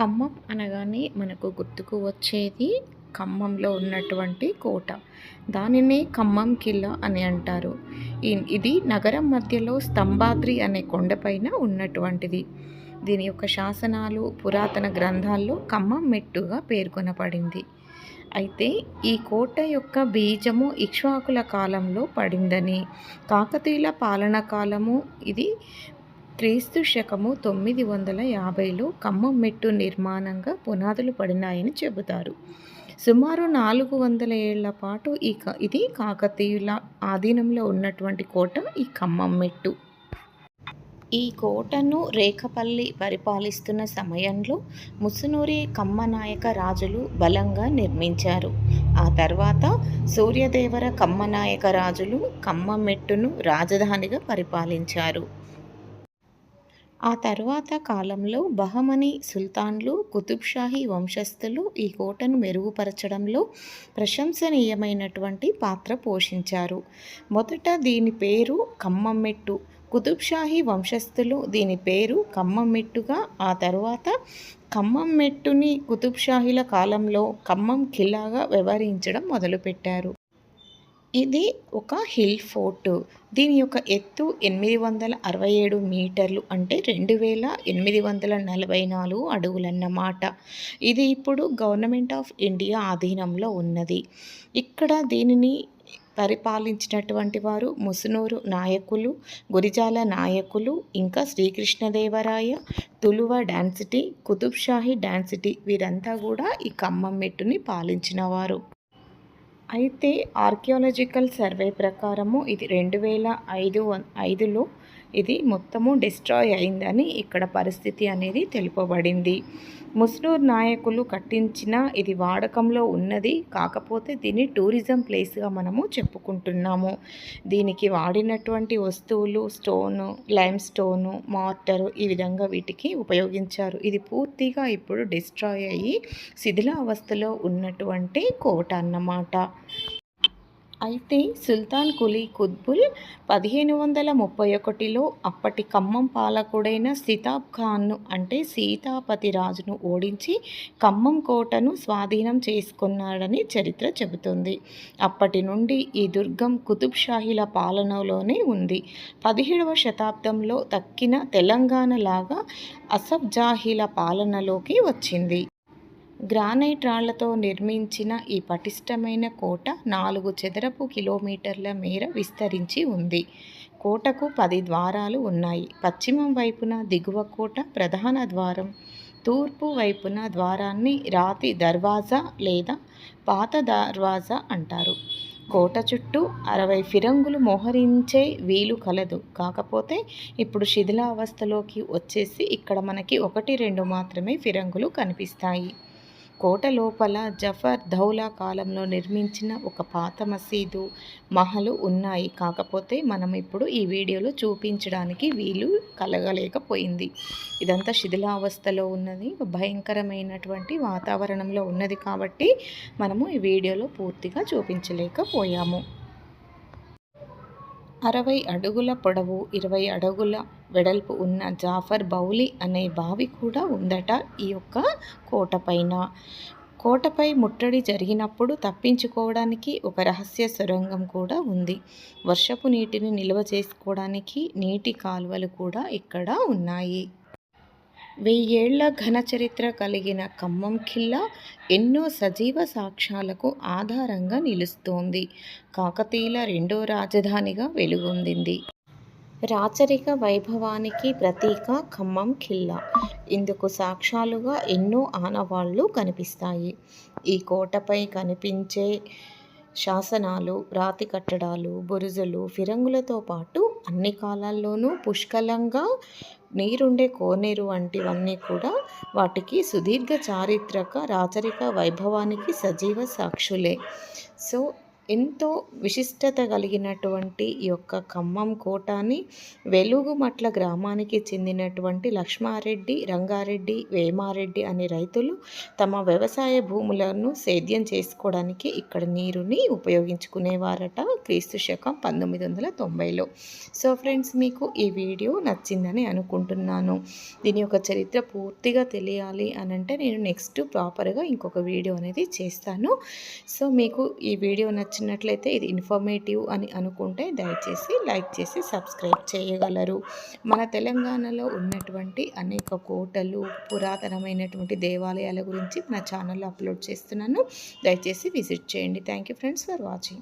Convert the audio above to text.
ఖమ్మం అనగానే మనకు గుర్తుకు వచ్చేది ఖమ్మంలో ఉన్నటువంటి కోట. దానినే ఖమ్మం కిల్లా అని అంటారు. ఈ- ఇది నగరం మధ్యలో స్తంభాద్రి అనే కొండపైన ఉన్నటువంటిది. దీని యొక్క శాసనాలు పురాతన గ్రంథాల్లో ఖమ్మం మెట్టుగా పేర్కొనబడింది. అయితే ఈ కోట యొక్క బీజము ఇక్ష్వాకుల కాలంలో పడిందని కాకతీయుల పాలన కాలము ఇది క్రీస్తు శకము తొమ్మిది వందల యాభైలో ఖమ్మం మెట్టు నిర్మాణంగా పునాదులు పడినాయని చెబుతారు. సుమారు నాలుగు వందల ఏళ్ళ పాటు ఈ క ఇది కాకతీయుల ఆధీనంలో ఉన్నటువంటి కోట ఈ ఖమ్మం మెట్టు. ఈ కోటను రేఖపల్లి పరిపాలిస్తున్న సమయంలో ముసునూరి కమ్మనాయక రాజులు బలంగా నిర్మించారు. ఆ తర్వాత సూర్యదేవర కమ్మనాయక రాజులు ఖమ్మం మెట్టును రాజధానిగా పరిపాలించారు. ఆ తర్వాత కాలంలో బహమనీ సుల్తాన్లు కుతుబ్షాహీ వంశస్థులు ఈ కోటను మెరుగుపరచడంలో ప్రశంసనీయమైనటువంటి పాత్ర పోషించారు. మొదట దీని పేరు ఖమ్మంమెట్టు కుతుబ్షాహీ వంశస్థులు దీని పేరు ఖమ్మంమెట్టుగా ఆ తర్వాత ఖమ్మం మెట్టుని కుతుబ్షాహీల కాలంలో ఖమ్మం ఖిల్లాగా వ్యవహరించడం మొదలుపెట్టారు. ఇది ఒక హిల్ ఫోర్ట్. దీని యొక్క ఎత్తు ఎనిమిది వందల అరవై ఏడు మీటర్లు అంటే రెండు వేల ఎనిమిది వందల నలభై నాలుగు అడుగులన్నమాట. ఇది ఇప్పుడు గవర్నమెంట్ ఆఫ్ ఇండియా ఆధీనంలో ఉన్నది. ఇక్కడ దీనిని పరిపాలించినటువంటి వారు ముసునూరు నాయకులు గురిజాల నాయకులు ఇంకా శ్రీకృష్ణదేవరాయ తులువ డాన్సిటీ కుతుబ్షాహీ డాన్సిటీ వీరంతా కూడా ఈ ఖమ్మం మెట్టుని పాలించినవారు. అయితే ఆర్కియాలజికల్ సర్వే ప్రకారము ఇది రెండు వేల ఐదు ఐదులో ఇది మొత్తము డిస్ట్రాయ్ అయిందని ఇక్కడ పరిస్థితి అనేది తెలుపబడింది. ముస్నూర్ నాయకులు కట్టించిన ఇది వాడకంలో ఉన్నది కాకపోతే దీన్ని టూరిజం ప్లేస్గా మనము చెప్పుకుంటున్నాము. దీనికి వాడినటువంటి వస్తువులు స్టోను లైమ్ స్టోను మార్టరు ఈ విధంగా వీటికి ఉపయోగించారు. ఇది పూర్తిగా ఇప్పుడు డిస్ట్రాయ్ అయ్యి శిథిలావస్థలో ఉన్నటువంటి కోట అన్నమాట. అయితే సుల్తాన్ కులీ కుత్బుల్ పదిహేను వందల ముప్పై ఒకటిలో అప్పటి ఖమ్మం పాలకుడైన సితాబ్ ఖాన్ను అంటే సీతాపతి రాజును ఓడించి ఖమ్మం కోటను స్వాధీనం చేసుకున్నాడని చరిత్ర చెబుతుంది. అప్పటి నుండి ఈ దుర్గం కుతుబ్ షాహీల పాలనలోనే ఉంది. పదిహేడవ శతాబ్దంలో తక్కిన తెలంగాణ లాగా అసఫ్ జాహీల పాలనలోకి వచ్చింది. గ్రానైట్ రాళ్ళతో నిర్మించిన ఈ పటిష్టమైన కోట నాలుగు చదరపు కిలోమీటర్ల మేర విస్తరించి ఉంది. కోటకు పది ద్వారాలు ఉన్నాయి. పశ్చిమం వైపున దిగువ కోట ప్రధాన ద్వారం. తూర్పు వైపున ద్వారాన్ని రాతి దర్వాజా లేదా పాత దర్వాజా అంటారు. కోట చుట్టూ అరవై ఫిరంగులు మోహరించే వీలు కలదు. కాకపోతే ఇప్పుడు శిథిలావస్థలోకి వచ్చేసి ఇక్కడ మనకి ఒకటి రెండు మాత్రమే ఫిరంగులు కనిపిస్తాయి. కోట లోపల జఫర్ ధౌలా కాలంలో నిర్మించిన ఒక పాత మసీదు మహలు ఉన్నాయి. కాకపోతే మనం ఇప్పుడు ఈ వీడియోలో చూపించడానికి వీలు కలగలేకపోయింది. ఇదంతా శిథిలావస్థలో ఉన్నది భయంకరమైనటువంటి వాతావరణంలో ఉన్నది కాబట్టి మనము ఈ వీడియోలో పూర్తిగా చూపించలేకపోయాము. అరవై అడుగుల పొడవు ఇరవై అడుగుల వెడల్పు ఉన్న జాఫర్ బౌలి అనే బావి కూడా ఉందట ఈ యొక్క కోటపైన కోటపై ముట్టడి జరిగినప్పుడు తప్పించుకోవడానికి ఒక రహస్య సొరంగం కూడా ఉంది. వర్షపు నీటిని నిల్వ చేసుకోవడానికి నీటి కాలువలు కూడా ఇక్కడ ఉన్నాయి. వెయ్యేళ్ళ ఘన చరిత్ర కలిగిన ఖమ్మం ఖిల్లా ఎన్నో సజీవ సాక్ష్యాలకు ఆధారంగా నిలుస్తోంది. కాకతీయుల రెండో రాజధానిగా వెలుగొందింది. రాచరిక వైభవానికి ప్రతీక ఖమ్మం ఖిల్లా. ఇందుకు సాక్ష్యాలుగా ఎన్నో ఆనవాళ్ళు కనిపిస్తాయి. ఈ కోటపై కనిపించే శాసనాలు రాతి కట్టడాలు బురుజులు ఫిరంగులతో పాటు అన్ని కాలాల్లోనూ పుష్కలంగా నీరుండే కోనేరు వంటివన్నీ కూడా వాటికి సుదీర్ఘ చారిత్రక రాచరిక వైభవానికి సజీవ సాక్షులే. సో ఎంతో విశిష్టత కలిగినటువంటి ఈ యొక్క ఖమ్మం కోటాని వెలుగుమట్ల గ్రామానికి చెందినటువంటి లక్ష్మారెడ్డి రంగారెడ్డి వేమారెడ్డి అనే రైతులు తమ వ్యవసాయ భూములను సేద్యం చేసుకోవడానికి ఇక్కడ నీరుని ఉపయోగించుకునేవారట. క్రీస్తు శకం పంతొమ్మిది వందల తొంభైలో. సో ఫ్రెండ్స్ మీకు ఈ వీడియో నచ్చిందని అనుకుంటున్నాను. దీని యొక్క చరిత్ర పూర్తిగా తెలియాలి అని అంటే నేను నెక్స్ట్ ప్రాపర్గా ఇంకొక వీడియో అనేది చేస్తాను. సో మీకు ఈ వీడియో నచ్చినట్లయితే ఇది ఇన్ఫర్మేటివ్ అని అనుకుంటే దయచేసి లైక్ చేసి సబ్స్క్రైబ్ చేయగలరు. మన తెలంగాణలో ఉన్నటువంటి అనేక కోటలు పురాతనమైనటువంటి దేవాలయాల గురించి మన ఛానల్లో అప్లోడ్ చేస్తున్నాను. దయచేసి విజిట్ చేయండి. Thank you friends for watching.